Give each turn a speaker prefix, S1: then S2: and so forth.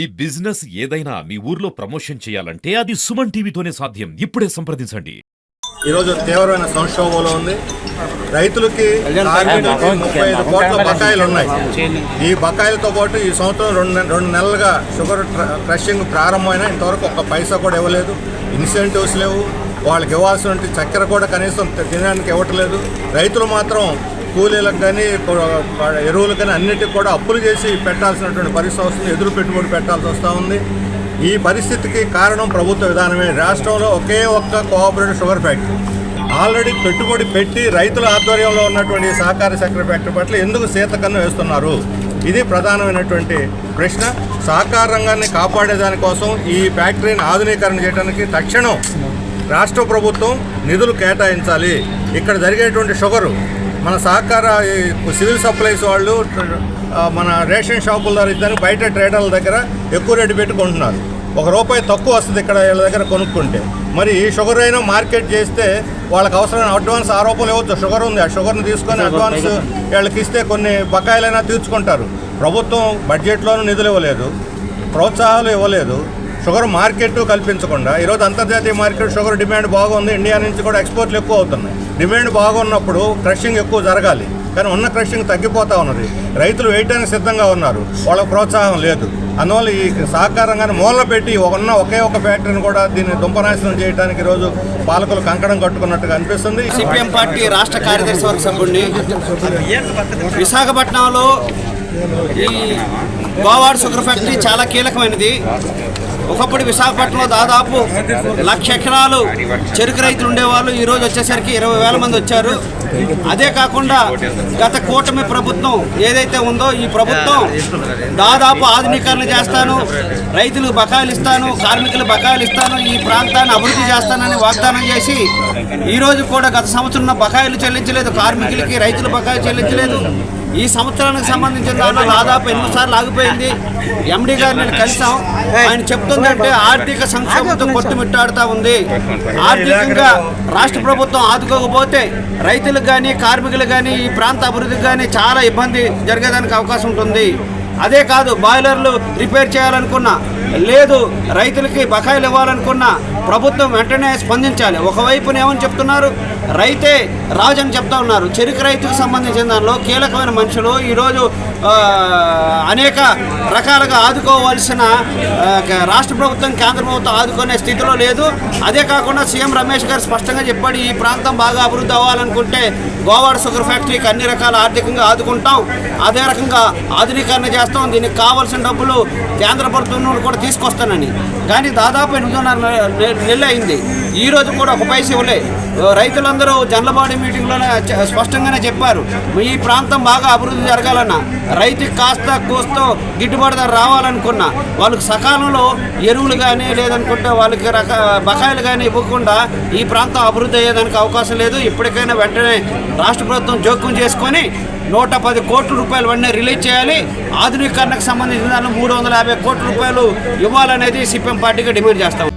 S1: ఈ బిజినెస్ ఏదైనా మీ ఊర్లో ప్రమోషన్ చేయాలంటే అది సుమన్ టీవీతోనే సాధ్యం. ఇప్పుడే సంప్రదించండి.
S2: ఈరోజు తీవ్రమైన సంక్షోభంలో ఉంది. రైతులకి ముప్పై ఐదు కోట్ల బకాయిలు ఉన్నాయి. ఈ బకాయిలతో పాటు ఈ సంవత్సరం రెండు రెండు నెలలుగా షుగర్ క్రషింగ్ ప్రారంభమైన ఇంతవరకు ఒక పైసా కూడా ఇవ్వలేదు. ఇన్సెంటివ్స్ లేవు. వాళ్ళకి ఇవ్వాల్సిన చక్కెర కూడా కనీసం తినడానికి ఇవ్వట్లేదు. రైతులు మాత్రం కూలీలకు కానీ ఎరువులకు కానీ అన్నిటికి కూడా అప్పులు చేసి పెట్టాల్సినటువంటి పరిస్థితి వస్తుంది. ఎదురు పెట్టుబడి పెట్టాల్సి వస్తూ ఉంది. ఈ పరిస్థితికి కారణం ప్రభుత్వ విధానమే. రాష్ట్రంలో ఒకే ఒక్క కోఆపరేటివ్ షుగర్ ఫ్యాక్టరీ. ఆల్రెడీ పెట్టుబడి పెట్టి రైతుల ఆధ్వర్యంలో ఉన్నటువంటి సహకార చక్కెర ఫ్యాక్టరీ పట్ల ఎందుకు సీతకన్ను వేస్తున్నారు? ఇది ప్రధానమైనటువంటి ప్రశ్న. సహకార రంగాన్ని కాపాడేదానికోసం ఈ ఫ్యాక్టరీని ఆధునీకరణ చేయడానికి తక్షణం రాష్ట్ర ప్రభుత్వం నిధులు కేటాయించాలి. ఇక్కడ జరిగేటువంటి షుగరు మన సహకార సివిల్ సప్లైస్ వాళ్ళు ఆ, మన రేషన్ షాపుల ద్వారా ఇద్దరు బయట ట్రేడర్ల దగ్గర ఎక్కువ రేటు పెట్టుకుంటున్నారు ఒక రూపాయి తక్కువ వస్తుంది ఇక్కడ వీళ్ళ దగ్గర కొనుక్కుంటే. మరి ఈ షుగర్ అయినా మార్కెట్ చేస్తే వాళ్ళకి అవసరమైన అడ్వాన్స్ ఆరోపణలు ఇవ్వచ్చు షుగర్ ఉంది ఆ షుగర్ని తీసుకొని అడ్వాన్స్ వీళ్ళకి ఇస్తే కొన్ని బకాయిలైనా తీర్చుకుంటారు. ప్రభుత్వం బడ్జెట్లోనూ నిధులు ఇవ్వలేదు ప్రోత్సాహాలు ఇవ్వలేదు. షుగర్ మార్కెట్ కల్పించకుండా ఈరోజు అంతర్జాతీయ మార్కెట్ షుగర్ డిమాండ్ బాగుంది. ఇండియా నుంచి కూడా ఎక్స్పోర్ట్లు ఎక్కువ అవుతున్నాయి. డిమాండ్ బాగున్నప్పుడు క్రషింగ్ ఎక్కువ జరగాలి. కానీ ఉన్న క్రషింగ్ తగ్గిపోతూ ఉన్నది. రైతులు వేయడానికి సిద్ధంగా ఉన్నారు. వాళ్ళకి ప్రోత్సాహం లేదు. అందువల్ల ఈ సహకారంగానే మూల పెట్టి ఉన్న ఒకే ఒక ఫ్యాక్టరీని కూడా దీన్ని దుంపనాశనం చేయడానికి ఈరోజు పాలకులు కంకణం కట్టుకున్నట్టుగా అనిపిస్తుంది.
S3: సిపిఎం పార్టీ రాష్ట్ర కార్యదర్శి వర్గ సభ్యుడిని విశాఖపట్నంలో ఈ గోవాడ్ షుగర్ ఫ్యాక్టరీ చాలా కీలకమైనది. ఒకప్పుడు విశాఖపట్నంలో దాదాపు లక్ష ఎకరాలు చెరుకు రైతులు ఉండేవాళ్ళు. ఈరోజు వచ్చేసరికి ఇరవై వేల మంది వచ్చారు. అదే కాకుండా గత కూటమి ప్రభుత్వం ఏదైతే ఉందో ఈ ప్రభుత్వం దాదాపు ఆధునీకరణ చేస్తాను రైతులకు బకాయిలు ఇస్తాను కార్మికులకు బకాయిలు ఇస్తాను ఈ ప్రాంతాన్ని అభివృద్ధి చేస్తానని వాగ్దానం చేసి ఈరోజు కూడా గత సంవత్సరం బకాయిలు చెల్లించలేదు. కార్మికులకి రైతులు బకాయిలు చెల్లించలేదు. ఈ సంవత్సరానికి సంబంధించిన దాంట్లో దాదాపు ఎనిమిది సార్లు ఆగిపోయింది. ఎండి గారిని నేను కలిసాం ఆయన చెప్తుందంటే ఆర్థిక సంక్షోభంతో కొట్టుమిట్టాడుతూ ఉంది. ఆర్థికంగా రాష్ట్ర ప్రభుత్వం ఆదుకోకపోతే రైతులకు కానీ కార్మికులకు కానీ ఈ ప్రాంత అభివృద్ధికి కానీ చాలా ఇబ్బంది జరిగేదానికి అవకాశం ఉంటుంది. అదే కాదు బాయిలర్లు రిపేర్ చేయాలనుకున్నా లేదు రైతులకి బకాయిలు ఇవ్వాలనుకున్నా ప్రభుత్వం వెంటనే స్పందించాలి. ఒకవైపున ఏమని చెప్తున్నారు? రైతే రాజు అని చెప్తా ఉన్నారు. చెరుకు రైతుకు సంబంధించిన దానిలో కీలకమైన మనుషులు ఈరోజు అనేక రకాలుగా ఆదుకోవాల్సిన రాష్ట్ర ప్రభుత్వం కేంద్ర ప్రభుత్వం ఆదుకునే స్థితిలో లేదు. అదే కాకుండా సీఎం రమేష్ గారు స్పష్టంగా చెప్పాడు ఈ ప్రాంతం బాగా అభివృద్ధి అవ్వాలనుకుంటే గోవాడ షుగర్ ఫ్యాక్టరీకి అన్ని రకాల ఆర్థికంగా ఆదుకుంటాం. అదే రకంగా ఆధునీకరణ చేస్తాం. దీనికి కావాల్సిన డబ్బులు కేంద్ర ప్రభుత్వం నుండి కూడా తీసుకొస్తానని. కానీ దాదాపు ఎనిమిదిన్నర నెల అయింది. ఈ రోజు కూడా ఒక పైస ఇవ్వలే. రైతులందరూ జనలబాడి మీటింగ్లోనే స్పష్టంగానే చెప్పారు ఈ ప్రాంతం బాగా అభివృద్ధి జరగాలన్నా. రైతుకి కాస్త కోస్తో గిట్టుబాటు ధర రావాలనుకున్నా వాళ్ళకి సకాలంలో ఎరువులు కానీ లేదనుకుంటే వాళ్ళకి రక బకాయిలు కానీ ఇవ్వకుండా ఈ ప్రాంతం అభివృద్ధి అయ్యేదానికి అవకాశం లేదు. ఇప్పటికైనా వెంటనే రాష్ట్ర ప్రభుత్వం జోక్యం చేసుకొని నూట పది కోట్ల రూపాయలు వెంటనే రిలీజ్ చేయాలి. ఆధునీకరణకు సంబంధించిన దాన్ని మూడు వందల యాభై కోట్ల రూపాయలు ఇవ్వాలనేది సిపిఎం పార్టీగా డిమాండ్ చేస్తాం